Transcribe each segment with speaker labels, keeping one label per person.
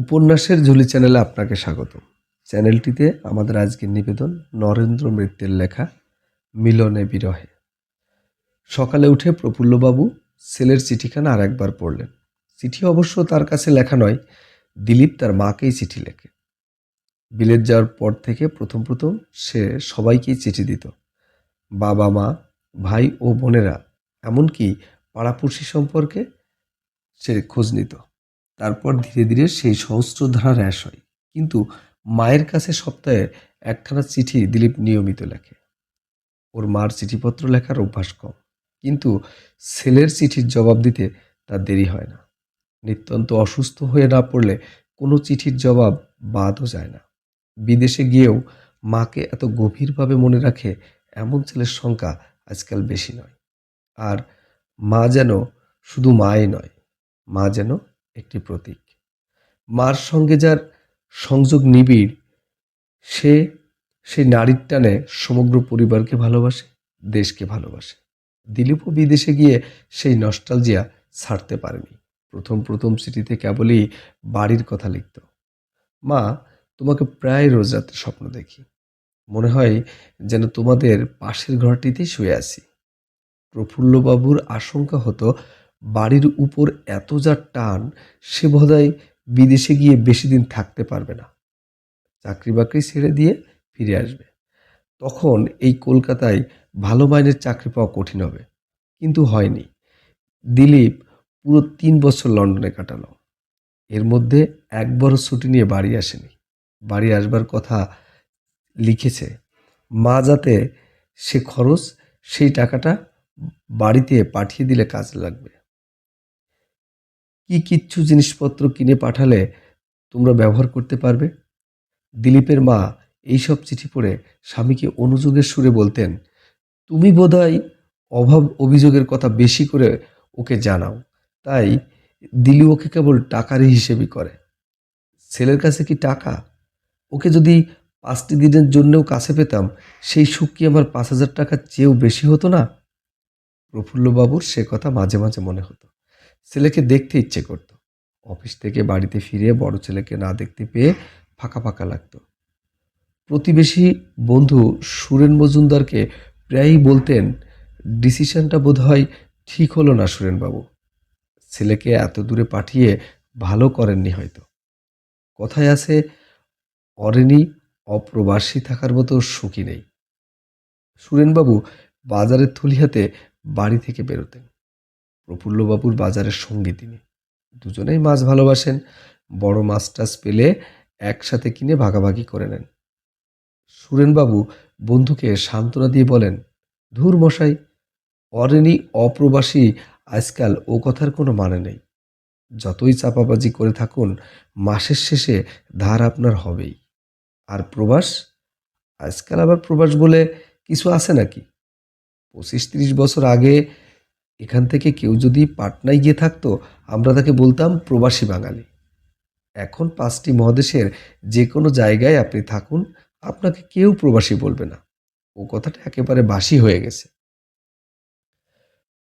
Speaker 1: উপন্যাসের ঝুলি চ্যানেলে আপনাকে স্বাগত চ্যানেলটিতে আমাদের আজকের নিবেদন নরেন্দ্র মৃত্যের লেখা, মিলনে বিরহে। সকালে উঠে প্রফুল্লবাবু ছেলের চিঠিখানা আর একবার পড়লেন। চিঠি অবশ্য তার কাছে লেখা নয়, দিলীপ তার মাকেই চিঠি লেখে। বিলেত যাওয়ার পর থেকে প্রথম প্রথম সে সবাইকেই চিঠি দিত। বাবা মা, ভাই ও বোনেরা, এমনকি পাড়াপড়শি সম্পর্কে সে খোঁজ নিত। তারপর ধীরে ধীরে সেই সহস্রধারা হ্রাস হয়। কিন্তু মায়ের কাছে সপ্তাহে একখানা চিঠি দিলীপ নিয়মিত লেখে। ওর মার চিঠিপত্র লেখার অভ্যাস কম। কিন্তু ছেলের চিঠির জবাব দিতে তার দেরি হয় না। নিত্যন্ত অসুস্থ হয়ে না পড়লে কোনো চিঠির জবাব বাদও যায় না। বিদেশে গিয়েও মাকে এত গভীরভাবে মনে রাখে এমন ছেলের সংখ্যা আজকাল বেশি নয়। আর মা যেন শুধু মাই নয়, মা যেন একটি প্রতীক। মার সঙ্গে যার সংযোগ নিবিড়, সে, সেই নারীর টানে সমগ্র পরিবারকে ভালোবাসে, দেশকে ভালোবাসে। দিলীপও বিদেশে গিয়ে সেই নস্টালজিয়া ছাড়তে পারেনি। প্রথম প্রথম চিঠিতে কেবলই বাড়ির কথা লিখত। মা, তোমাকে প্রায় রোজ রাতে স্বপ্ন দেখি। মনে হয় যেন তোমাদের পাশের ঘরটিতেই শুয়ে আছি। প্রফুল্লবাবুর আশঙ্কা হতো বাড়ির উপর এত যা টান, সে বোধহয় বিদেশে গিয়ে বেশি দিন থাকতে পারবে না। চাকরি বাকরি ছেড়ে দিয়ে ফিরে আসবে। তখন এই কলকাতায় ভালো মাইনের চাকরি পাওয়া কঠিন হবে। কিন্তু হয়নি। দিলীপ পুরো তিন বছর লন্ডনে কাটালো। এর মধ্যে একবারও ছুটি নিয়ে বাড়ি আসেনি। বাড়ি আসবার কথা লিখেছে, মা যাতে সে খরচ, সেই টাকাটা বাড়িতে পাঠিয়ে দিলে কাজে লাগবে। কি কিচ্ছু জিনিসপত্র কিনে পাঠালে তোমরা ব্যবহার করতে পারবে? দিলীপের মা এইসব চিঠি পড়ে স্বামীকে অনুযোগের সুরে বলতেন, তুমি বোধহয় অভাব অভিযোগের কথা বেশি করে ওকে জানাও। তাই দিলি ওকে কেবল টাকারই হিসেবই করে। ছেলের কাছে কি টাকা? ওকে যদি পাঁচটি দিনের জন্যও কাছে পেতাম, সেই সুখ কি আমার পাঁচ হাজার টাকার চেয়েও বেশি হতো না? প্রফুল্লবাবুর সে কথা মাঝে মাঝে মনে হতো। ছেলেকে দেখতে ইচ্ছে করত। অফিস থেকে বাড়িতে ফিরে বড় ছেলেকে না দেখতে পেয়ে ফাঁকা ফাঁকা লাগতো। প্রতিবেশী বন্ধু সুরেন মজুমদারকে প্রায়ই বলতেন, ডিসিশনটা বোধ হয় ঠিক হলো না সুরেনবাবু। ছেলেকে এত দূরে পাঠিয়ে ভালো করেননি হয়তো। কথায় আছে, অরেনি অপ্রবাসী থাকার মতো সুখী নেই। সুরেনবাবু বাজারের থলি হাতে বাড়ি থেকে বেরোতেন। প্রফুল্লবাবুর বাজারের সঙ্গী তিনি। দুজনেই মাছ ভালোবাসেন। বড় মাছ টাছ পেলে একসাথে কিনে ভাগাভাগি করে নেন। সুরেনবাবু বন্ধুকে সান্ত্বনা দিয়ে বলেন, ধুর মশাই, অরেনি অপ্রবাসী আজকাল ও কথার কোনো মানে নেই। যতই চাপাবাজি করে থাকুন, মাসের শেষে ধার আপনার হবেই। আর প্রবাস? আজকাল আবার প্রবাস বলে কিছু আছে নাকি? পঁচিশ তিরিশ বছর আগে এখান থেকে কেউ যদি পাটনায় গিয়ে থাকতো, আমরা তাকে বলতাম প্রবাসী বাঙালি। এখন পাঁচটি মহাদেশের যে কোনো জায়গায় আপনি থাকুন, আপনাকে কেউ প্রবাসী বলবে না। ও কথাটা একেবারে বাসি হয়ে গেছে।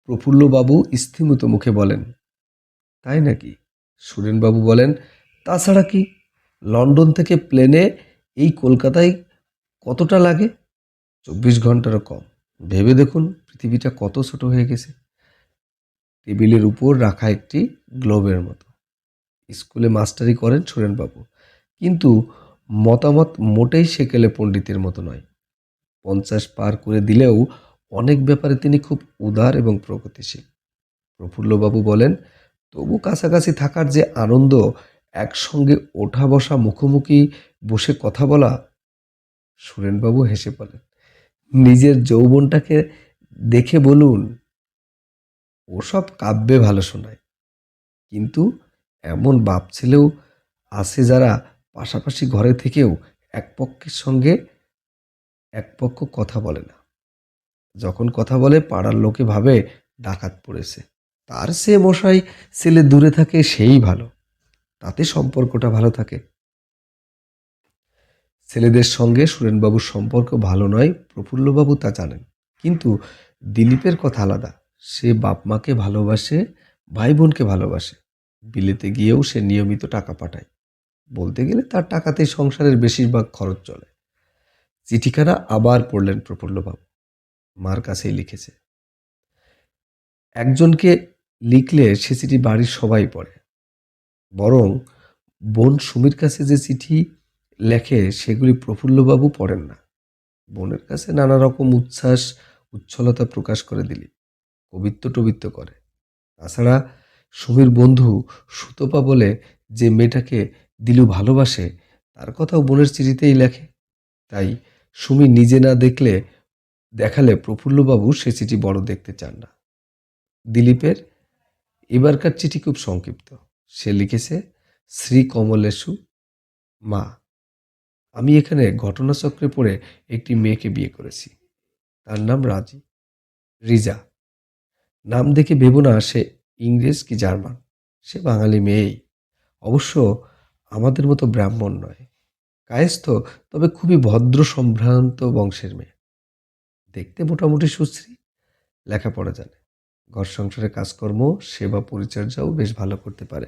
Speaker 1: প্রফুল্লবাবু স্থিমত মুখে বলেন, তাই নাকি? সুরেনবাবু বলেন, তাছাড়া কি? লন্ডন থেকে প্লেনে এই কলকাতায় কতটা লাগে? চব্বিশ ঘন্টারও কম। ভেবে দেখুন, পৃথিবীটা কত ছোট হয়ে গেছে। টেবিলের উপর রাখা একটি গ্লোবের মতো। স্কুলে মাস্টারি করেন সুরেনবাবু। কিন্তু মতামত মোটেই সেকেলে পণ্ডিতের মতো নয়। পঞ্চাশ পার করে দিলেও অনেক ব্যাপারে তিনি খুব উদার এবং প্রগতিশীল। প্রফুল্লবাবু বলেন, তবু কাছাকাছি থাকার যে আনন্দ, একসঙ্গে ওঠা বসা মুখোমুখি বসে কথা বলা? সুরেনবাবু হেসে বলেন, নিজের যৌবনটাকে দেখে বলুন। ওসব কাব্যে ভালো শোনায়। কিন্তু এমন বাপ ছেলেও আছে যারা পাশাপাশি ঘরে থেকেও এক পক্ষের সঙ্গে এক পক্ষ কথা বলে না। যখন কথা বলে, পাড়ার লোকে ভাবে ডাকাত পড়েছে। তার সে মশাই ছেলে দূরে থাকে, সেই ভালো। তাতে সম্পর্কটা ভালো থাকে। ছেলেদের সঙ্গে সুরেনবাবুর সম্পর্ক ভালো নয়, প্রফুল্লবাবু তা জানেন। কিন্তু দিলীপের কথা আলাদা। সে বাপ মাকে ভালোবাসে ভাই বোনকে ভালোবাসে। বিলেতে গিয়েও সে নিয়মিত টাকা পাঠায়। বলতে গেলে তার টাকাতেই সংসারের বেশিরভাগ খরচ চলে। চিঠিখানা আবার পড়লেন প্রফুল্লবাবু। মার কাছেই লিখেছে। একজনকে লিখলে সে চিঠি বাড়ির সবাই পড়ে। বরং বোন সুমির কাছে যে চিঠি লেখে সেগুলি প্রফুল্লবাবু পড়েন না। বোনের কাছে নানা রকম উচ্ছ্বাস, উচ্ছলতা প্রকাশ করে দিলি। কবিত্ব টবিত্ব করে। তাছাড়া সুমির বন্ধু সুতপা বলে যে মেয়েটাকে দিলু ভালোবাসে, তার কথাও বোনের চিঠিতেই লেখে। তাই সুমি নিজে না দেখলে, দেখালে প্রফুল্লবাবু সে চিঠি বড় দেখতে চান না। দিলীপের এবারকার চিঠি খুব সংক্ষিপ্ত। সে লিখেছে, শ্রী কমলেশু, মা, আমি এখানে ঘটনাচক্রে পড়ে একটি মেয়েকে বিয়ে করেছি। তার নাম রাজি, রিজা। নাম দেখে ভেবো না সে ইংরেজ কি জার্মান? সে বাঙালি মেয়েই। অবশ্য আমাদের মতো ব্রাহ্মণ নয়। কায়স্থ, তবে খুবই ভদ্র সম্ভ্রান্ত বংশের মেয়ে। দেখতে মোটামুটি সুশ্রী, লেখাপড়া জানে। ঘর সংসারে কাজকর্ম, সেবা পরিচর্যাও বেশ ভালো করতে পারে।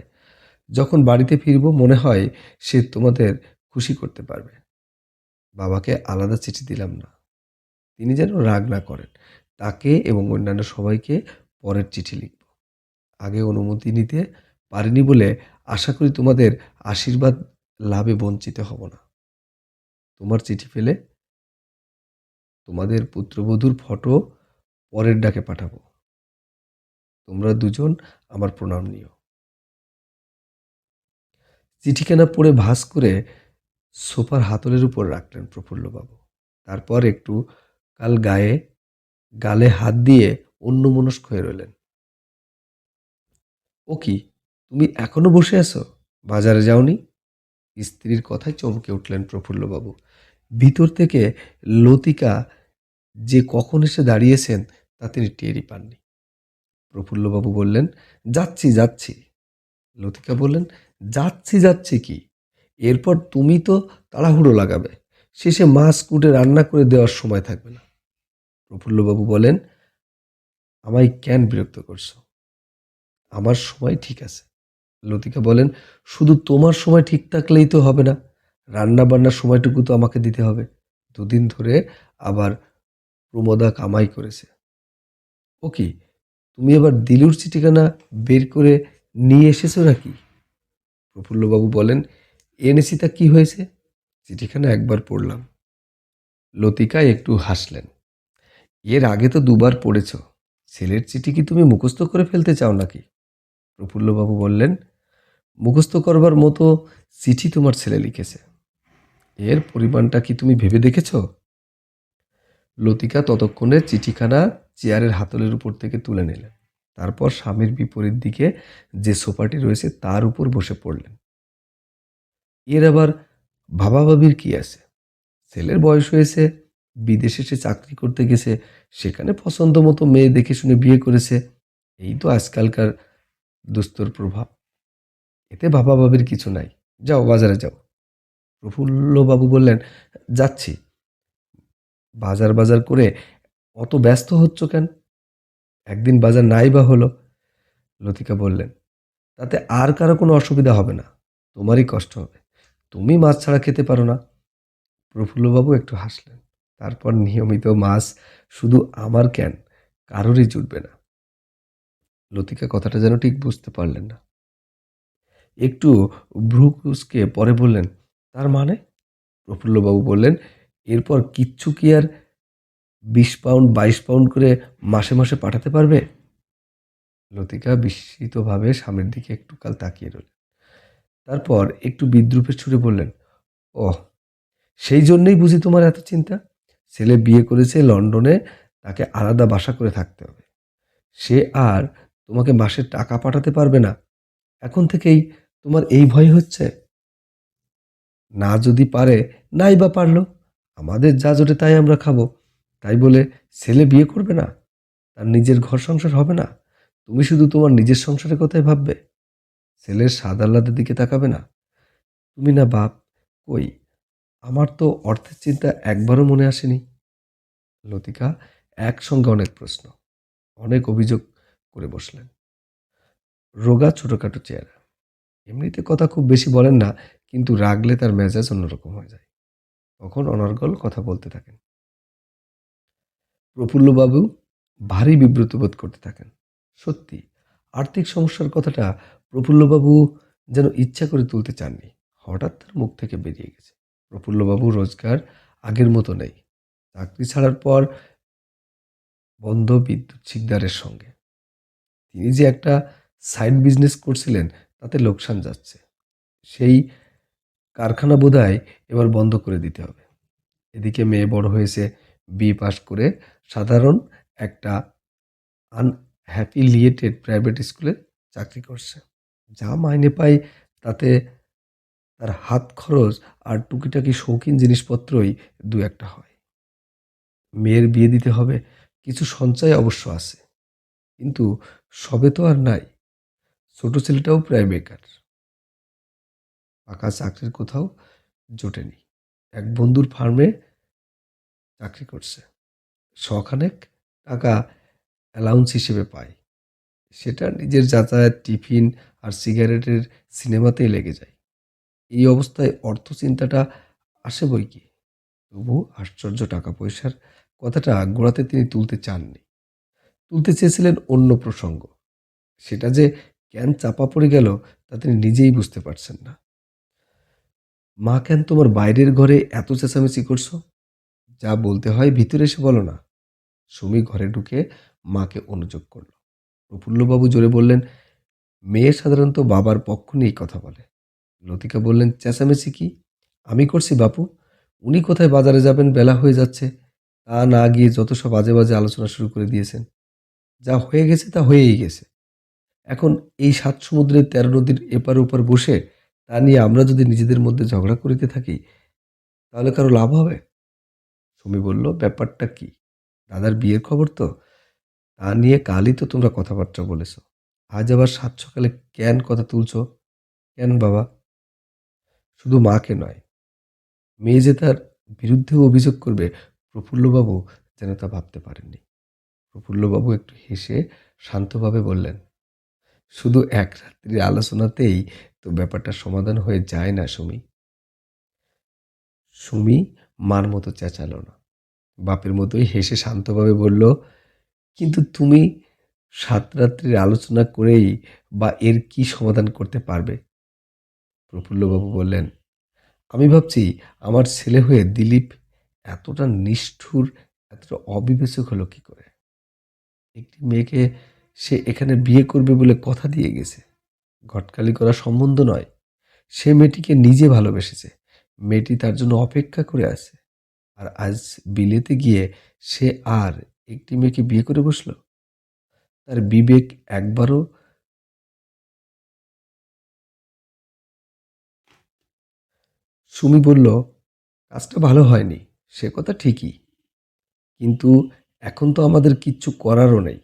Speaker 1: যখন বাড়িতে ফিরবো, মনে হয় সে তোমাদের খুশি করতে পারবে। বাবাকে আলাদা চিঠি দিলাম না। তিনি যেন রাগ না করেন। তাকে এবং অন্যান্য সবাইকে পরের চিঠি লিখব। আগে অনুমতি নিতে পারিনি বলে আশা করি তোমাদের আশীর্বাদ লাভে বঞ্চিত হব না। তোমার চিঠি পেলে তোমাদের পুত্রবধূর ফটো পরের ডাকে পাঠাবো। তোমরা দুজন আমার প্রণাম নিও। চিঠিখানা পড়ে ভাস করে সোফার হাতলের উপর রাখলেন প্রফুল্লবাবু। তারপর একটু কাল গায়ে, গালে হাত দিয়ে অন্যমনস্ক হয়ে রইলেন। ও কি, তুমি এখনও বসে আছো? বাজারে যাওনি? স্ত্রীর কথায় চমকে উঠলেন প্রফুল্লবাবু। ভিতর থেকে লতিকা যে কখন এসে দাঁড়িয়েছেন, তা তিনি টেরই পাননি। প্রফুল্লবাবু বললেন, যাচ্ছি যাচ্ছি। লতিকা বললেন, যাচ্ছি যাচ্ছি কি? এরপর তুমি তো তাড়াহুড়ো লাগাবে। শেষে মাছ কুটে রান্না করে দেওয়ার সময় থাকবে না। প্রফুল্লবাবু বলেন আমায় কেন বিরক্ত করছ? আমার সময় ঠিক আছে। লতিকা বলেন, শুধু তোমার সময় ঠিক থাকলেই তো হবে না। রান্না বান্নার সময়টুকু তো আমাকে দিতে হবে। দুদিন ধরে আবার প্রমোদা কামাই করেছে। ও কি, তুমি এবার দিলুর চিঠিখানা বের করে নিয়ে এসেছ নাকি? প্রফুল্লবাবু বলেন, এনেছি তা কি হয়েছে? চিঠিখানা একবার পড়লাম। লতিকা একটু হাসলেন, এর আগে তো দুবার পড়েছ। ছেলের চিঠি কি তুমি মুখস্থ করে ফেলতে চাও নাকি? প্রফুল্লবাবু বললেন, মুখস্থ করবার মতো চিঠি তোমার ছেলে লিখেছে। এর পরিমাণটা কি তুমি ভেবে দেখেছ? লতিকা ততক্ষণে চিঠিখানা চেয়ারের হাতলের উপর থেকে তুলে নিলেন। তারপর স্বামীর বিপরীত দিকে যে সোফাটি রয়েছে তার উপর বসে পড়লেন। এর আবার ভাবাভাবির কি আছে? ছেলের বয়স হয়েছে বিদেশে সে চাকরি করতে গেছে, সেখানে পছন্দ মতো মেয়ে দেখে শুনে বিয়ে করেছে। এই তো আজকালকার দুস্তর প্রভাব। এতে ভাবাভাবির কিছু নাই। যাও, বাজারে যাও। প্রফুল্লবাবু বললেন, যাচ্ছি। বাজার বাজার করে অত ব্যস্ত হচ্ছ কেন? একদিন বাজার নাই বা হলো? লতিকা বললেন, তাতে আর কারও কোনো অসুবিধা হবে না। তোমারই কষ্ট হবে। তুমি মাছ ছাড়া খেতে পারো না। প্রফুল্লবাবু একটু হাসলেন তারপর নিয়মিত মাছ শুধু আমার কেন, কারোরই জুটবে না। লতিকা কথাটা যেন ঠিক বুঝতে পারলেন না। একটু ভ্রুকুসকে পরে বললেন, তার মানে? প্রফুল্লবাবু বললেন, এরপর কিচ্ছু কি আর বিশ পাউন্ড, বাইশ পাউন্ড করে মাসে মাসে পাঠাতে পারবে? লতিকা বিস্মিতভাবে স্বামীর দিকে একটু কাল তাকিয়ে রইলেন। তারপর একটু বিদ্রুপের ছুড়ে বললেন ও সেই জন্যই বুঝি তোমার এত চিন্তা? ছেলে বিয়ে করেছে লন্ডনে, তাকে আলাদা বাসা করে থাকতে হবে। সে আর তোমাকে মাসে টাকা পাঠাতে পারবে না। এখন থেকেই তোমার এই ভয় হচ্ছে। না যদি পারে, নাই বা পারল। আমাদের যা জোটে তাই আমরা খাব। তাই বলে ছেলে বিয়ে করবে না। তার নিজের ঘর সংসার হবে না। তুমি শুধু তোমার নিজের সংসারের কথাই ভাববে। ছেলের স্বাদ আহ্লাদের দিকে তাকাবে না। তুমি না বাপ, কই? আমার তো অর্থের চিন্তা একবারও মনে আসেনি। লতিকা একসঙ্গে অনেক প্রশ্ন, অনেক অভিযোগ করে বসলেন। রোগা ছোটোখাটো চেহারা। এমনিতে কথা খুব বেশি বলেন না, কিন্তু রাগলে তার মেজাজ অন্যরকম হয়ে যায়। তখন অনর্গল কথা বলতে থাকেন। প্রফুল্লবাবু ভারী বিব্রত বোধ করতে থাকেন। সত্যি, আর্থিক সমস্যার কথাটা প্রফুল্লবাবু যেন ইচ্ছা করে তুলতে চাননি। হঠাৎ তার মুখ থেকে বেরিয়ে গেছে। প্রফুল্লবাবু রোজগার আগের মতো নেই। চাকরি ছাড়ার পর বন্ধ বিদ্যুৎ শিকদারের সঙ্গে। তিনি যে একটা সাইড বিজনেস করছিলেন, তাতে লোকসান যাচ্ছে। সেই কারখানা বোধহয় এবার বন্ধ করে দিতে হবে। এদিকে মেয়ে বড় হয়েছে বিএ পাস করে সাধারণ একটা আনহ্যাফিলিয়েটেড প্রাইভেট স্কুলে চাকরি করছে। যা মাইনে পায় তাতে তার হাত খরচ আর টুকিটাকি শৌখিন জিনিসপত্রই দু একটা হয়। মেয়ের বিয়ে দিতে হবে, কিছু সঞ্চয় অবশ্য আছে। কিন্তু সবে তো আর নাই। ছোট ছেলেটাও প্রায় বেকার। পাকা চাকরির কোথাও জোটেনি। এক বন্ধুর ফার্মে চাকরি করছে। শখানেক টাকা অ্যালাউন্স হিসেবে পায়। সেটা নিজের যাতায়াত, টিফিন আর সিগারেটের সিনেমাতেই লেগে যায়। এই অবস্থায় অর্থ চিন্তাটা আসে বই কি? তবু আশ্চর্য টাকা পয়সার কথাটা গোড়াতে তিনি তুলতে চাননি। তুলতে চেয়েছিলেন অন্য প্রসঙ্গ। সেটা যে কেন চাপা পড়ে গেল তা তিনি নিজেই বুঝতে পারছেন না। মা কেন তোমার বাইরের ঘরে এত চেঁচামেচি করছ? যা বলতে হয় ভিতরে এসে বলো না। সুমি ঘরে ঢুকে মাকে অনুযোগ করল। প্রফুল্লবাবু জোরে বললেন, মেয়ে সাধারণত বাবার পক্ষ নিয়েই কথা বলে। লতিকা বললেন, চেঁচামেচি কি? আমি করছি বাপু। উনি কোথায় বাজারে যাবেন, বেলা হয়ে যাচ্ছে। তা না গিয়ে যত সব বাজে বাজে আলোচনা শুরু করে দিয়েছেন। যা হয়ে গেছে তা হয়েই গেছে। এখন এই সাত সমুদ্রের তেরো নদীর এপার ওপার বসে তা নিয়ে আমরা যদি নিজেদের মধ্যে ঝগড়া করিতে থাকি, তাহলে কারও লাভ হবে? সুমি বলল, ব্যাপারটা কি? দাদার বিয়ের খবর তো? তা নিয়ে কালই তো তোমরা কথাবার্তা বলেছ। আজ আবার সাত সকালে কেন কথা তুলছ? কেন বাবা? শুধু মাকে নয়, মেয়ে যে তার বিরুদ্ধেও অভিযোগ করবে, প্রফুল্লবাবু যেন তা ভাবতে পারেননি। প্রফুল্লবাবু একটু হেসে শান্তভাবে বললেন, শুধু এক রাত্রির আলোচনাতেই তো ব্যাপারটা সমাধান হয়ে যায় না, সুমি। সুমি মার মতো চেঁচালো না। বাপের মতোই হেসে শান্তভাবে বলল, কিন্তু তুমি সাত রাত্রির আলোচনা করেই বা এর কি সমাধান করতে পারবে? প্রফুল্লবাবু বললেন, আমি ভাবছি আমার ছেলে হয়ে দিলীপ এতটা নিষ্ঠুর, এতটা অবিবেচক হলো কি করে? একটি মেয়েকে সে এখানে বিয়ে করবে বলে কথা দিয়ে গেছে। ঘটকালি করা সম্বন্ধ নয়। সে মেয়েটিকে নিজে ভালোবেসেছে। মেয়েটি তার জন্য অপেক্ষা করে আছে। আর আজ বিলেতে গিয়ে সে আর একটি মেয়েকে বিয়ে করে বসল? তার বিবেক একবারও সুমি বলল, কাজটা ভালো হয়নি, সে কথা ঠিকই। কিন্তু এখন তো আমাদের কিচ্ছু করারও নেই।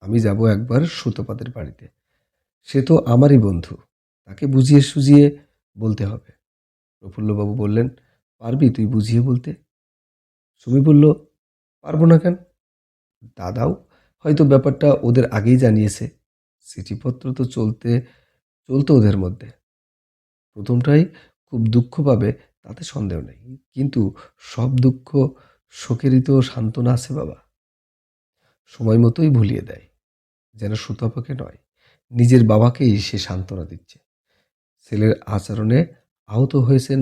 Speaker 1: আমি যাব একবার সুতোপাতের বাড়িতে। সে তো আমারই বন্ধু, তাকে বুঝিয়ে সুঝিয়ে বলতে হবে। প্রফুল্লবাবু বললেন, পারবি তুই বুঝিয়ে বলতে? সুমি বলল, পারব না কেন? দাদাও হয়তো ব্যাপারটা ওদের আগেই জানিয়েছে। চিঠিপত্র তো চলতে, চলতো ওদের মধ্যে। প্রথমটাই খুব দুঃখ পাবে, তাতে সন্দেহ নেই। কিন্তু সব দুঃখ শোকেরই তো সান্ত্বনা আছে বাবা। সময় মতোই ভুলিয়ে দেয়, যেন সুতপাকে নয়, নিজের বাবাকেই সে সান্ত্বনা দিচ্ছে। ছেলের আচরণে আহত হয়েছেন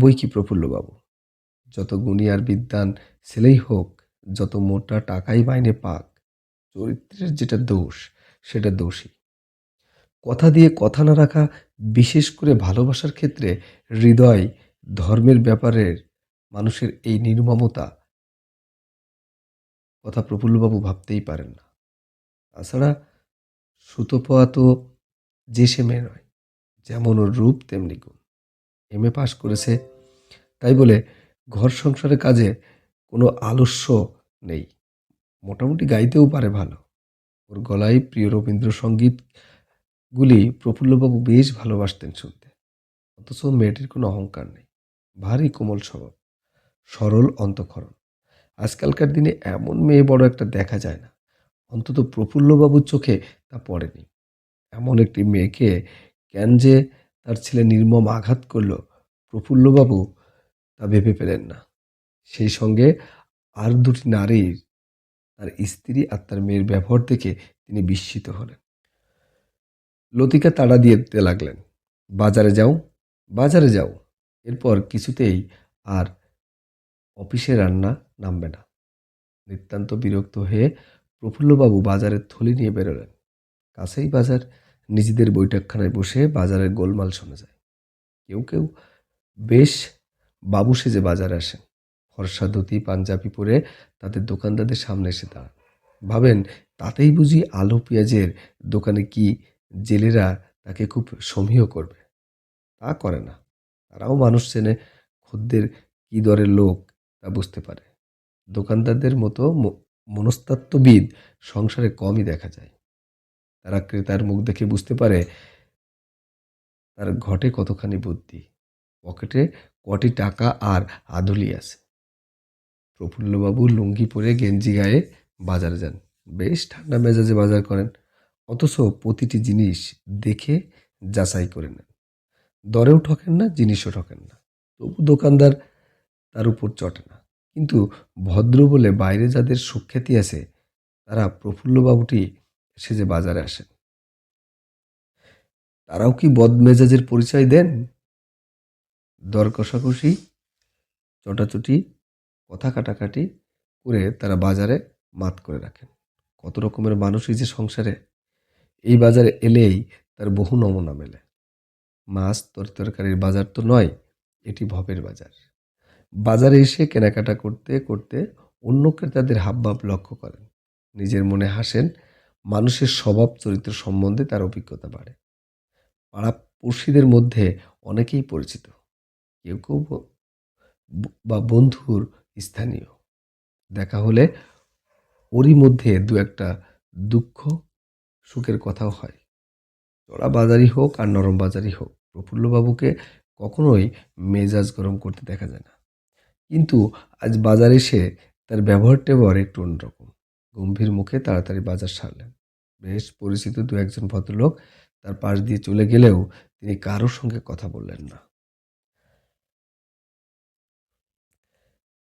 Speaker 1: বৈকি প্রফুল্লবাবু। যত গুণী আর বিদ্যান ছেলেই হোক, যত মোটা টাকাই মাইনে পাক, চরিত্রের যেটা দোষ, সেটা দোষী। কথা দিয়ে কথা না রাখা, বিশেষ করে ভালোবাসার ক্ষেত্রে হৃদয় ধর্মের ব্যাপারের মানুষের এই নির্মমতা কথা প্রফুল্লবাবু ভাবতেই পারেন না। তাছাড়া সুতোপোয়া তো যে সে মেয়ে নয়, যেমন ওর রূপ তেমনি গুণ। এম এ পাশ করেছে, তাই বলে ঘর সংসারের কাজে কোনো আলস্য নেই। মোটামুটি গাইতেও পারে ভালো। ওর গলায় প্রিয় রবীন্দ্রসঙ্গীতগুলি প্রফুল্লবাবু বেশ ভালোবাসতেন শুনতে। অথচ মেয়েটির কোনো অহংকার নেই। ভারী কোমল স্বভাব, সরল অন্তঃকরণ। আজকালকার দিনে এমন মেয়ে বড় একটা দেখা যায় না। অন্তত প্রফুল্লবাবুর চোখে তা পড়েনি। এমন একটি মেয়েকে কেন যে তার ছেলে নির্মম আঘাত করল প্রফুল্লবাবু তা ভেবে পেলেন না। সেই সঙ্গে আর দুটি নারীর, তার স্ত্রী আর তার মেয়ের ব্যবহার দেখে তিনি বিস্মিত হলেন। লতিকা তাড়া দিয়ে দিতে লাগলেন। বাজারে যাও বাজারে যাও। এরপর কিছুতেই আর অফিসে রান্না নামবে না। নিতান্ত বিরক্ত হয়ে প্রফুল্লবাবু বাজারের থলি নিয়ে বেরোলেন। কাছেই বাজার, নিজেদের বৈঠকখানায় বসে বাজারের গোলমাল শোনা যায়। কেউ কেউ, বেশ, বাবু সেজে বাজারে আসেন। ফর্সা ধুতি, পাঞ্জাবি পরে তাদের দোকানদারদের সামনে এসে দাঁড়ান। ভাবেন, তাতেই বুঝি আলু, পেঁয়াজের দোকানে কি জেলেরা তাকে খুব সমীহ করবে। তা করে না। তারাও মানুষ চেনে খদ্দের কী দরের লোক তা বুঝতে পারে। দোকানদারদের মতো মনস্তাত্ত্ববিদ সংসারে কমই দেখা যায়। তারা ক্রেতার মুখ দেখে বুঝতে পারে তার ঘটে কতখানি বুদ্ধি। পকেটে কটি টাকা আর আদুলি আছে। প্রফুল্লবাবু লুঙ্গি পরে গেঞ্জি গায়ে বাজারে যান। বেশ ঠান্ডা মেজাজে বাজার করেন। অথচ প্রতিটি জিনিস দেখে যাচাই করে নেন। দরেও ঠকেন না, জিনিসও ঠকেন না। তবু দোকানদার তার উপর চটে না। কিন্তু ভদ্র বলে বাইরে যাদের সুখ্যাতি আছে, তারা প্রফুল্লবাবুটি সেজে বাজারে আসেন। তারাও কি বদমেজাজের পরিচয় দেন? দর কষাকষি, চটাচটি, কথা কাটাকাটি করে তারা বাজারে মাত করে রাখেন। কত রকমের মানুষই যে সংসারে এই বাজারে এলেই তার বহু নমুনা মেলে। মাছ তরকারির বাজার তো নয়, এটি ভবের বাজার। বাজারে এসে কেনাকাটা করতে করতে অন্য ক্রেতাদের হাবভাব লক্ষ্য করেন। নিজের মনে হাসেন, মানুষের স্বভাব, চরিত্র সম্বন্ধে তার অভিজ্ঞতা বাড়ে। পাড়া পড়শিদের মধ্যে অনেকেই পরিচিত। কেউ কেউ বা বন্ধুর স্থানীয়। দেখা হলে ওরই মধ্যে দু একটা দুঃখ সুখের কথাও হয়। চড়া বাজারই হোক আর নরম বাজারই হোক, প্রফুল্লবাবুকে কখনোই মেজাজ গরম করতে দেখা যায় না। কিন্তু আজ বাজারে এসে তার ব্যবহার টেবহার একটু অন্যরকম। গম্ভীর মুখে তাড়াতাড়ি বাজার সারলেন। বেশ পরিচিত দু একজন ভদ্রলোক তার পাশ দিয়ে চলে গেলেও তিনি কারোর সঙ্গে কথা বললেন না।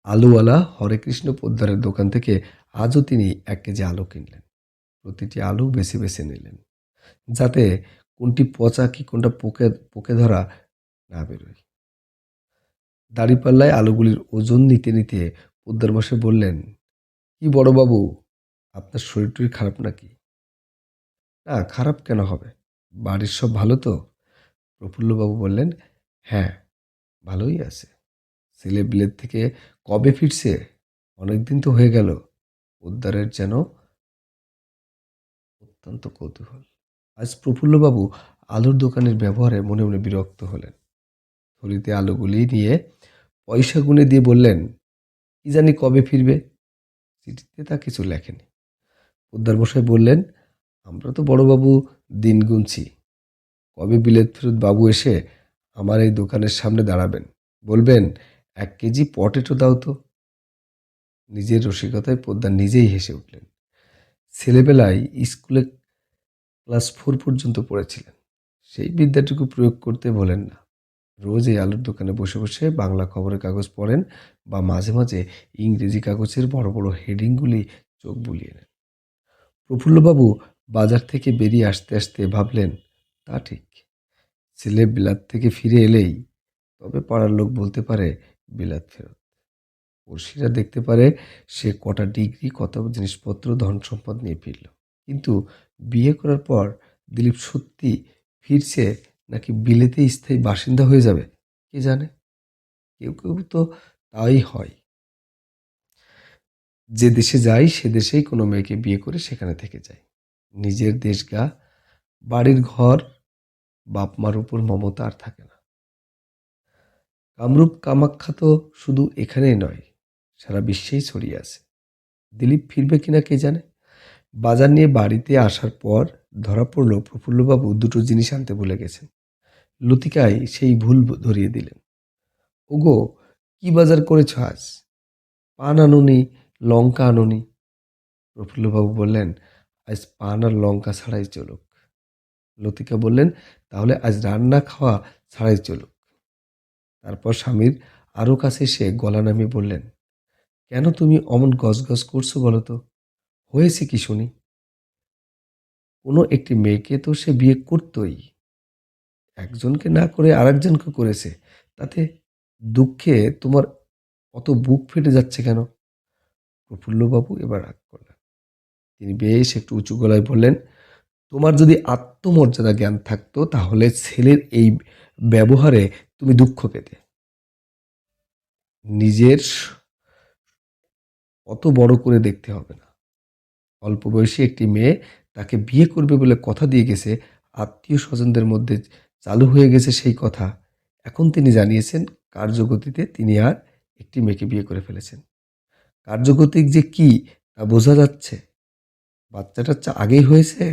Speaker 1: আলুওয়ালা হরেকৃষ্ণ পোদ্দারের দোকান থেকে আজও তিনি এক কেজি আলু কিনলেন। প্রতিটি আলু বেছে বেছে নিলেন, যাতে কোনটি পচা কি কোনটা পোকে পোকে ধরা না বেরোয়। দাড়িপাল্লায় আলুগুলির ওজন নিতে নিতে পোদ্দার মশাই বললেন, কি বড়বাবু আপনার শরীর টরীর খারাপ নাকি? না, খারাপ কেন হবে? বাড়ির সব ভালো তো? প্রফুল্লবাবু বললেন হ্যাঁ ভালোই আছে। ছেলে বিলেত থেকে কবে ফিরছে? অনেক দিন তো হয়ে গেল। উদ্ধারের যেন অত্যন্ত কৌতূহল। আজ প্রফুল্লবাবু আলুর দোকানের ব্যবহারে মনে মনে বিরক্ত হলেন। থলিতে আলুগুলি নিয়ে পয়সা গুনে দিয়ে বললেন, কি জানি কবে ফিরবে? চিঠিতে তা কিছু লেখেনি। উদ্ধার মশাই বললেন, আমরা তো বড়বাবু দিন গুনছি। কবে বিলেত ফেরত বাবু এসে আমার এই দোকানের সামনে দাঁড়াবেন? বলবেন, এক কেজি পটেটো দাও তো। নিজের রসিকতায় পোদ্দার নিজেই হেসে উঠলেন। ছেলেবেলায় স্কুলে ক্লাস ফোর পর্যন্ত পড়েছিলেন। সেই বিদ্যাটুকু প্রয়োগ করতে বলেন না। রোজ এই আলুর দোকানে বসে বসে বাংলা খবরের কাগজ পড়েন বা মাঝে মাঝে ইংরেজি কাগজের বড় বড় হেডিংগুলি চোখ বুলিয়ে নেন। প্রফুল্লবাবু বাজার থেকে বেরিয়ে আসতে আসতে ভাবলেন, তা ঠিক। ছেলে বিলাত থেকে ফিরে এলেই তবে পাড়ার লোক বলতে পারে বিলাত ফেরত। পড়শিরা দেখতে পারে সে কটা ডিগ্রি, কত জিনিসপত্র ধন সম্পদ নিয়ে ফিরল। কিন্তু বিয়ে করার পর দিলীপ সত্যি ফিরছে নাকি বিলেতে স্থায়ী বাসিন্দা হয়ে যাবে, কে জানে? কেউ কেউ তো তাই হয়। যে দেশে যায় সে দেশেই কোনো মেয়েকে বিয়ে করে সেখানে থেকে যায়। নিজের দেশ গা, বাড়ির ঘর, বাপ মার উপর মমতা আর থাকে না। কামরূপ কামাখ্যা তো শুধু এখানেই নয়, সারা বিশ্বেই ছড়িয়ে আছে। দিলীপ ফিরবে কিনা কে জানে? বাজার নিয়ে বাড়িতে আসার পর ধরা পড়ল প্রফুল্লবাবু দুটো জিনিস আনতে ভুলে গেছেন। লতিকায় সেই ভুল ধরিয়ে দিলেন। ওগো, কি বাজার করেছ আজ? পান আনুনি, লঙ্কা আনুনি। প্রফুল্লবাবু বললেন, আজ পান আর লঙ্কা ছাড়াই চলুক। লতিকা বললেন, তাহলে আজ রান্না খাওয়া ছাড়াই চলুক। তারপর স্বামীর আরও কাছে এসে গলা নামিয়ে বললেন, কেন তুমি অমন গজগজ করছ বলো তো? হয়েছে কি শুনি? কোনো একটি মেয়েকে তো সে বিয়ে করতই। একজনকে না করে আরেকজনকে করেছে। তাতে দুঃখে তোমার অত বুক ফেটে যাচ্ছে কেন? প্রফুল্লবাবু এবার রাগ করলেন। তিনি বেশ একটু উঁচু গলায় বললেন, তোমার যদি আত্মমর্যাদা জ্ঞান থাকতো, তাহলে ছেলের এই ব্যবহারে তুমি দুঃখ পেতে। নিজের অত বড় করে দেখতে হবে না। অল্প বয়সী একটি মেয়ে তাকে বিয়ে করবে বলে কথা দিয়ে গেছে, আত্মীয় স্বজনদের মধ্যে চালু হয়ে গেছে সেই কথা। এখন তিনি জানিয়েছেন, কার্যগতিতে তিনি আর একটি মেয়েকে বিয়ে করে ফেলেছেন। কার্যগতিক যে কি তা বোঝা যাচ্ছে। বাচ্চা টাচ্চা আগেই হয়েছে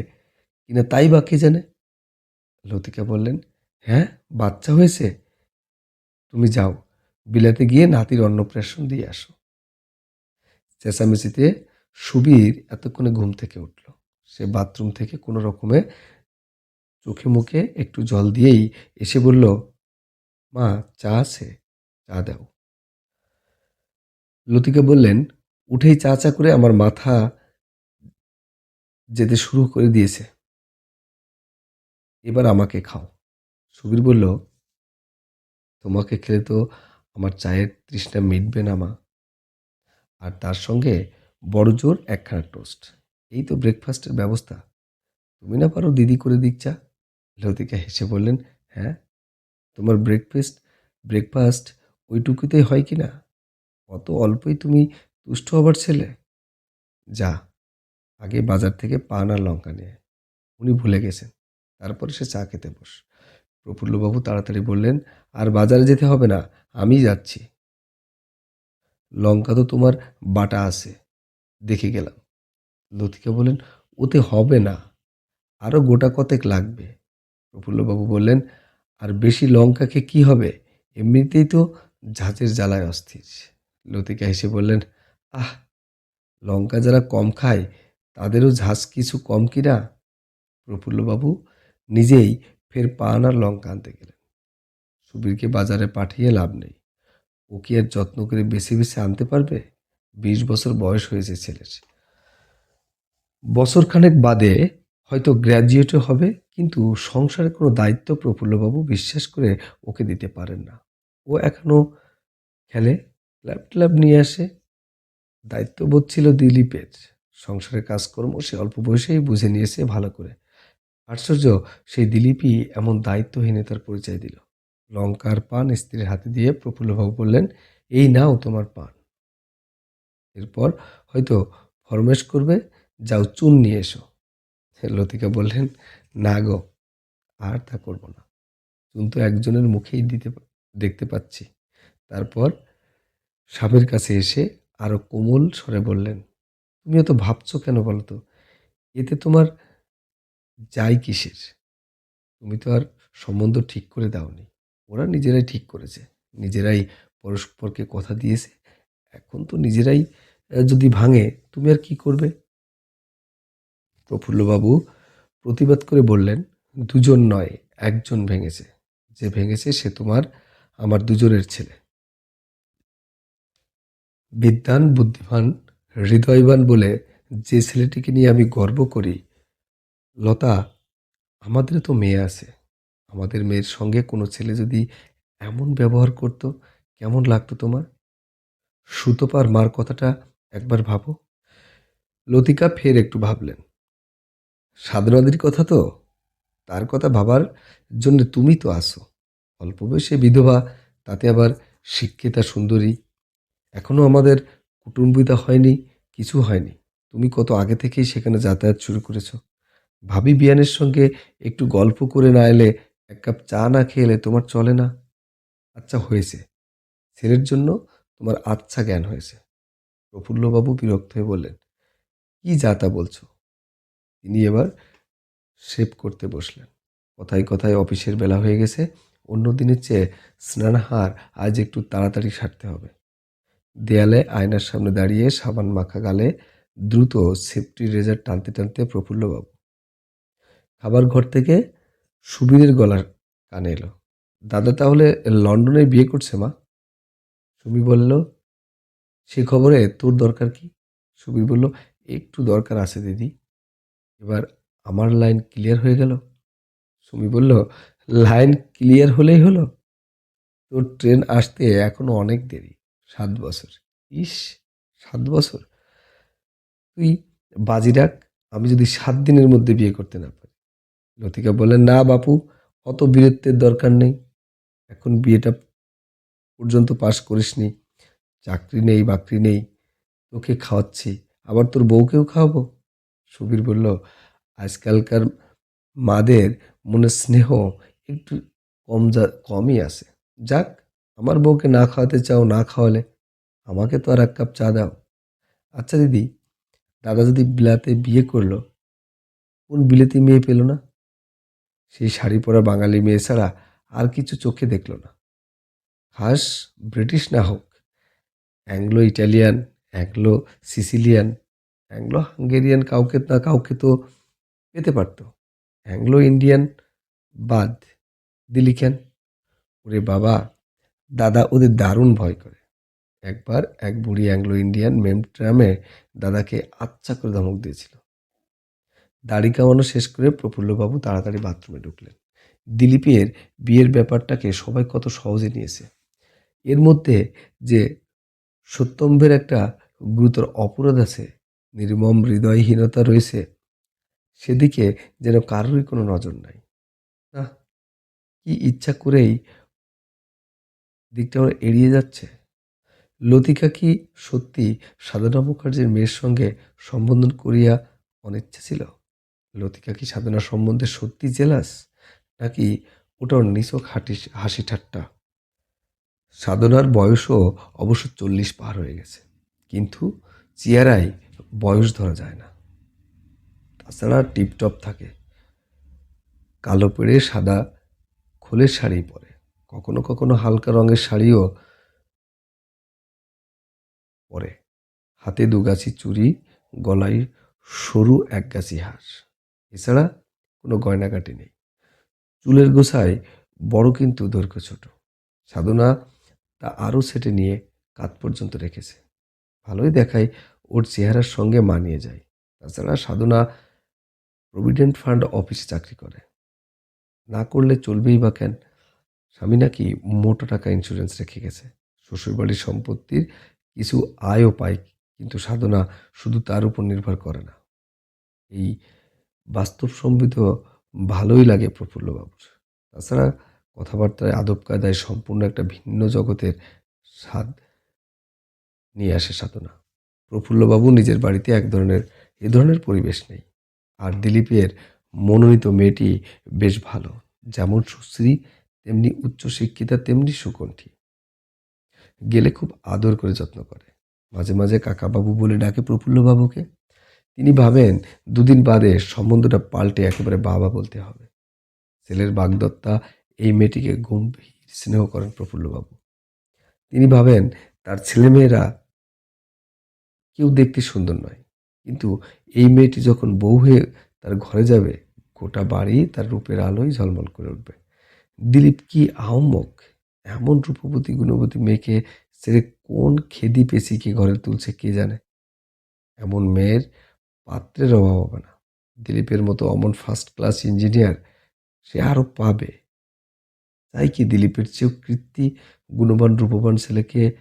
Speaker 1: কিনা তাই বা কে জানে? লতিকা বললেন হ্যাঁ বাচ্চা হয়েছে। তুমি যাও, বিলাতে গিয়ে নাতির অন্নপ্রাশন দিয়ে আসো। চেঁচামেচিতে সুবীর এতক্ষণে ঘুম থেকে উঠল। সে বাথরুম থেকে কোনো রকমে চোখে মুখে একটু জল দিয়েই এসে বলল, মা, চা আছে, চা দাও। লতিকা বললেন, উঠেই চা চা করে আমার মাথা যেতে শুরু করে দিয়েছে। এবার আমাকে খাও। সুবীর বলল, তোমাকে খেলে তো আমার চায়ের তৃষ্ণা মিটবে না মা। আর তার সঙ্গে বড় জোর একখানা টোস্ট। এই তো ব্রেকফাস্টের ব্যবস্থা। তুমি না পারো দিদি করে দিচ্ছা লতিকা হেসে বললেন হ্যাঁ তোমার ব্রেকফাস্ট ব্রেকফাস্ট ওইটুকুতেই হয় কি না? অত অল্পই তুমি তুষ্ট হবার ছেলে? যা, আগে বাজার থেকে পান আর লঙ্কা নিয়ে উনি ভুলে গেছেন। তারপরে সে চা খেতে বস। প্রফুল্লবাবু তাড়াতাড়ি বললেন, আর বাজারে যেতে হবে না আমি যাচ্ছি। লঙ্কা তো তোমার বাটা আছে। দেখে গেলাম। লতিকা বললেন, ওতে হবে না। আরও গোটা কতেক লাগবে? প্রফুল্লবাবু বললেন, আর বেশি লঙ্কা খেয়ে কী হবে? এমনিতেই তো ঝাঁচের জ্বালায় অস্থির। লতিকা হেসে বললেন, আহ, লঙ্কা যারা কম খায়, তাদেরও ঝাঁজ কিছু কম কি না? প্রফুল্লবাবু নিজেই ফের পান আর লঙ্কা আনতে গেলেন। সুবীরকে বাজারে পাঠিয়ে লাভ নেই। ও কি আর যত্ন করে বেছে বেছে আনতে পারবে? বিশ বছর বয়স হয়েছে ছেলের। বছরখানেক বাদে হয়তো গ্র্যাজুয়েটও হবে, কিন্তু সংসারে কোনো দায়িত্ব প্রফুল্লবাবু বিশ্বাস করে ওকে দিতে পারেন না। ও এখনও খেলে ক্লাব ক্লাব নিয়ে আসে। দায়িত্ববোধ ছিল দিলীপের। সংসারের কাজকর্ম সে অল্প বয়সেই বুঝে নিয়েছে ভালো করে। আশ্চর্য, সেই দিলীপই এমন দায়িত্বহীনতার পরিচয় দিল। লঙ্কার পান স্ত্রীর হাতে দিয়ে প্রফুল্লবাবু বললেন, এই নাও তোমার পান। এরপর হয়তো ফরমেশ করবে, যাও চুন নিয়ে এসো। লতিকা বললেন, না গো, আর তা করব না। চুন তো একজনের মুখেই দিতে দেখতে পাচ্ছি। তারপর স্বামীর কাছে এসে আরও কোমল স্বরে বললেন, তুমি অত ভাবছ কেন বলো তো? এতে তোমার যাই কিসের? তুমি তো আর সম্বন্ধ ঠিক করে দাওনি। ওরা নিজেরাই ঠিক করেছে। নিজেরাই পরস্পরকে কথা দিয়েছে। এখন তো নিজেরাই যদি ভাঙে, তুমি আর কি করবে? প্রফুল্লবাবু প্রতিবাদ করে বললেন, দুজন নয়, একজন ভেঙেছে। যে ভেঙেছে সে তোমার, আমার দুজনের ছেলে। বিদ্যান বুদ্ধিমান, হৃদয়বান বলে যে ছেলেটিকে নিয়ে আমি গর্ব করি, লতা, আমাদের তো মেয়ে আছে। আমাদের মেয়ের সঙ্গে কোনো ছেলে যদি এমন ব্যবহার করতো, কেমন লাগতো তোমার? সুতপার মার কথাটা একবার ভাবো। লতিকা ফের একটু ভাবলেন। সাধনাদির কথা তো? তার কথা ভাবার জন্য তুমি তো আসো। অল্প বয়সে বিধবা, তাতে আবার শিক্ষিতা সুন্দরী। এখনও আমাদের কুটুম্বিতা হয়নি, কিছু হয়নি। তুমি কত আগে থেকেই সেখানে যাতায়াত শুরু করেছ। ভাবি বিয়ানের সঙ্গে একটু গল্প করে না এলে এক কাপ চা না খেয়ে এলে তোমার চলে না? আচ্ছা হয়েছে। ছেলের জন্য তোমার আচ্ছা জ্ঞান হয়েছে। প্রফুল্লবাবু বিরক্ত হয়ে বললেন, কি যা তা বলছো? তিনি এবার শেভ করতে বসলেন। কথায় কথায় অফিসের বেলা হয়ে গেছে। অন্য দিনের চেয়ে স্নানাহার আজ একটু তাড়াতাড়ি সারতে হবে। দেয়ালে আয়নার সামনে দাঁড়িয়ে সাবান মাখা গালে দ্রুত সেফটি রেজার টানতে টানতে প্রফুল্লবাবু খাবার ঘর থেকে সুবীরের গলার কানে এলো। দাদা তাহলে লন্ডনে বিয়ে করছে মা? সুমি বলল সে খবরে, তোর দরকার কি? সুবীর বলল, একটু দরকার আছে দিদি। এবার আমার লাইন ক্লিয়ার হয়ে গেল। সুমি বলল, লাইন ক্লিয়ার হলেই হলো? তোর ট্রেন আসতে এখনও অনেক দেরি, সাত বছর। ইস, সাত বছর? তুই বাজি রাখ, আমি যদি সাত দিনের মধ্যে বিয়ে করতে না পারি। লতিকা বললেন, না বাপু, অত বীরত্বের দরকার নেই। এখন বিয়েটা পর্যন্ত পাশ করিসনি। চাকরি নেই, বাকরি নেই, তোকে খাওয়াচ্ছি। আবার তোর বউকেও খাওয়াবো? সুবীর বলল, আজকালকার মাদের মনে স্নেহ একটু কম যা, কমই আছে যাক, আমার বউকে না খাওয়াতে চাও, না খাওয়ালে আমাকে তো আর এক কাপ চা দাও। আচ্ছা দিদি, দাদা যদি বিলাতে বিয়ে করল, কোন বিলেতি মেয়ে পেল না? সেই শাড়ি পরা বাঙালি মেয়ে ছাড়া আর কিছু চোখে দেখল না। হাস ব্রিটিশ না হোক Anglo Italian Anglo Sicilian Anglo Hungarian কাউকে না কাউকে তো পেতে পারতো। অ্যাংলো ইন্ডিয়ান বাদ দিলি কেন? ওরে বাবা, দাদা ওদের দারুণ ভয় করে। একবার এক বুড়ি অ্যাংলো ইন্ডিয়ান মেম ট্রামে দাদাকে আচ্ছা করে ধমক দিয়েছিল। দাড়ি কামানো শেষ করে প্রফুল্লবাবু তাড়াতাড়ি বাথরুমে ঢুকলেন। দিলীপের বিয়ের ব্যাপারটাকে সবাই কত সহজে নিয়েছে। এর মধ্যে যে সত্যম্ভের একটা গুরুতর অপরাধ আছে, নির্মম হৃদয়হীনতা রয়েছে, সেদিকে যেন কারোরই কোনো নজর নাই। না কি ইচ্ছা করেই দিকটা ওরা এড়িয়ে যাচ্ছে? লতিকা কি সত্যি সাধনা মুখার্জির মেয়ের সঙ্গে সম্বোধন করিয়া অনিচ্ছা ছিল? লতিকা কি সাধনা সম্বন্ধে সত্যি জেলাস, নাকি ওটার নিছক হাঁটি হাসি ঠাট্টা সাধনার বয়সও অবশ্য চল্লিশ পার হয়ে গেছে। কিন্তু চেয়ারায় বয়স ধরা যায় না। তাছাড়া টিপটপ থাকে। কালো পেড়ে সাদা খোলের শাড়ি পরে। কখনো কখনো হালকা রঙের শাড়িও পরে। হাতে দুগাছি চুড়ি গলায় সরু একগাছি হাঁস। এছাড়া কোনো গয়নাকাটি নেই। চুলের গোছায় বড় কিন্তু দৈর্ঘ্য ছোট। সাধনা তা আরও সেটে নিয়ে কাত পর্যন্ত রেখেছে। ভালোই দেখায়, ওর চেহারার সঙ্গে মানিয়ে যায়। তাছাড়া সাধনা প্রভিডেন্ট ফান্ড অফিসে চাকরি করে। না করলে চলবেই বা কেন? স্বামী নাকি মোটা টাকা ইন্স্যুরেন্স রেখে গেছে। শ্বশুরবাড়ির সম্পত্তির কিছু আয়ও পায়, কিন্তু সাধনা শুধু তার উপর নির্ভর করে না। এই বাস্তব বাস্তবসম্বিত ভালোই লাগে প্রফুল্লবাবুর। তাছাড়া কথাবার্তায়, আদব কায়দায় সম্পূর্ণ একটা ভিন্ন জগতের স্বাদ নিয়ে আসে সাধনা। প্রফুল্লবাবু নিজের বাড়িতে এক ধরনের, এ ধরনের পরিবেশ নেই। আর দিলীপের মনোনীত মেয়েটি বেশ ভালো। যেমন সুশ্রী, তেমনি উচ্চশিক্ষিতা তেমনি সুকণ্ঠী। গেলে খুব আদর করে যত্ন করে। মাঝে মাঝে কাকাবাবু বলে ডাকে প্রফুল্লবাবুকে। তিনি ভাবেন, দুদিন বাদে সম্বন্ধটা পাল্টে একেবারে বাবা বলতে হবে। ছেলের বাগদত্তা এই মেয়েটিকে গম্ভীর স্নেহ করেন প্রফুল্লবাবু। তিনি ভাবেন, তার ছেলেমেয়েরা কেউ দেখতে সুন্দর নয়। কিন্তু এই মেয়েটি যখন বউ হয়ে তার ঘরে যাবে, গোটা বাড়ি তার রূপের আলোয় ঝলমল করে উঠবে। দিলীপ কি আহম্মক? এমন রূপবতী, গুণবতী মেয়েকে ছেড়ে কোন খেদি পেশিকে ঘরে তুলছে কে জানে? এমন মেয়ের পাত্রের অভাব হবে না। দিলীপের মতো অমন ফার্স্ট ক্লাস ইঞ্জিনিয়ার সে আরও পাবে। তাই কি দিলীপের চেয়েও কৃত্তি গুণবান, রূপবান ছেলেকে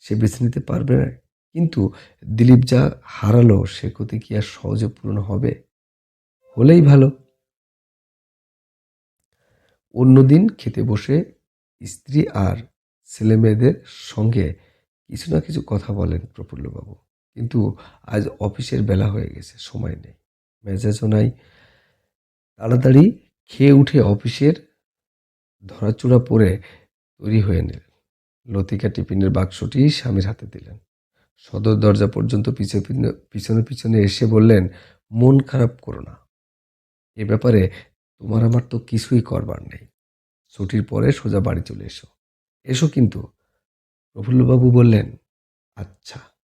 Speaker 1: সে বেছে নিতে পারবে? না কিন্তু দিলীপ যা হারালো, সে ক্ষতি কি আর সহজে পূরণ হবে? হলেই ভালো। অন্যদিন খেতে বসে স্ত্রী আর ছেলে মেয়েদের সঙ্গে কিছু না কিছু কথা বলেন প্রফুল্লবাবু। কিন্তু আজ অফিসের বেলা হয়ে গেছে, সময় নেই। মেজাজও নাই। তাড়াতাড়ি খেয়ে উঠে অফিসের ধরাচূড়া পরে তৈরি হয়ে নিলেন। লতিকা টিফিনের বাক্সটি স্বামীর হাতে দিলেন। সদর দরজা পর্যন্ত পিছনে পিছনে পিছনে এসে বললেন, মন খারাপ করো না। এ ব্যাপারে তোমার আমার তো কিছুই করবার নেই। ছুটির পরে সোজা বাড়ি চলে এসো। এসো কিন্তু। প্রফুল্লবাবু বললেন আচ্ছা।